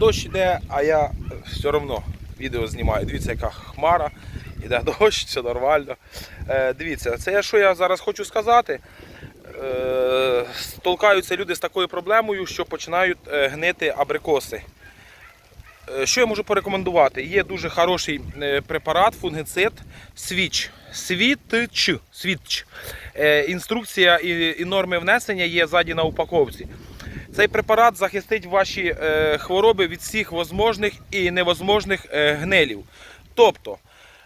дощ іде, а я все одно відео знімаю. Дивіться, яка хмара, іде дощ, все нормально. Е, дивіться, це що я зараз хочу сказати. Е, столкаються люди з такою проблемою, що починають е, гнити абрикоси. Е, Що я можу порекомендувати? Є дуже хороший е, препарат, фунгицид Свіч. Світч. Інструкція і норми внесення є ззаді на упаковці. Цей препарат захистить ваші е, хвороби від всіх возможних і невозможних е, гнилів. Тобто,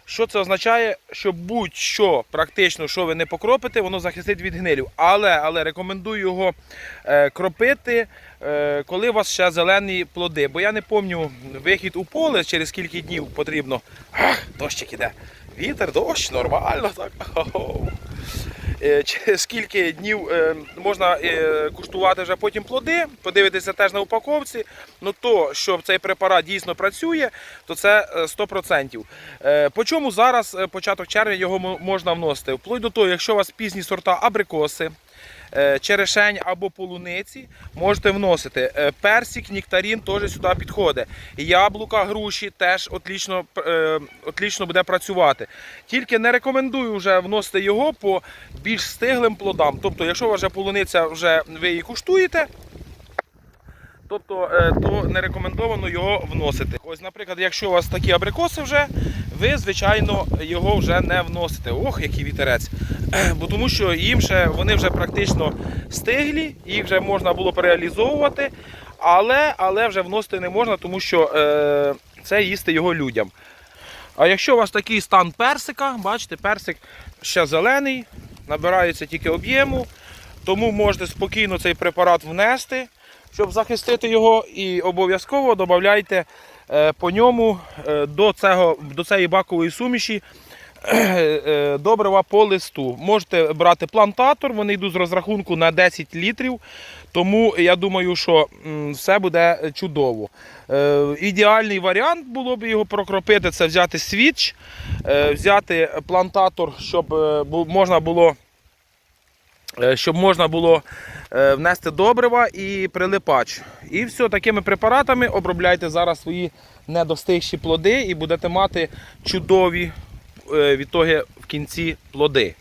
що це означає, що будь-що практично, що ви не покропите, воно захистить від гнилів. Але, але рекомендую його е, кропити, коли у вас ще зелені плоди. Бо я не пам'ятаю вихід у поле, через скільки днів потрібно. Ах, дощик іде. Вітер, дощ, нормально так. Е, скільки днів е, можна е, куштувати вже потім плоди, подивитися теж на упаковці. Ну то, що цей препарат дійсно працює, то це е, 100%. Е, По чому зараз початок червня його мо- можна вносити? Вплоть до того, якщо у вас пізні сорта абрикоси, черешень або полуниці, можете вносити. Е, Персик, нектарин теж сюди підходить. Яблука, груші теж отлично, е, отлично буде працювати. Тільки не рекомендую вже вносити його по більш стиглим плодам. Тобто, якщо вже полуниця вже ви її куштуєте, Тобто, е, то не рекомендовано його вносити. Ось, наприклад, якщо у вас такі абрикоси вже, ви, звичайно, його вже не вносите. Ох, який вітерець. Бо тому що їм ще вони вже практично стиглі, їх вже можна було переалізовувати, але, але вже вносити не можна, тому що е, це їсти його людям. А якщо у вас такий стан персика, бачите, персик ще зелений, набирається тільки об'єму, тому можете спокійно цей препарат внести, щоб захистити його, і обов'язково додавайте е, по ньому е, до, цього, до цієї бакової суміші е, добрива по листу. Можете брати плантатор, вони йдуть з розрахунку на 10 літрів. Тому я думаю, що все буде чудово. Е, ідеальний варіант було б його прокропити, це взяти свіч, е, взяти плантатор, щоб е, можна було. Е, Щоб можна було е, внести добрива і прилипач. І все, такими препаратами обробляйте зараз свої недостигші плоди і будете мати чудові е, відтоги в кінці плоди.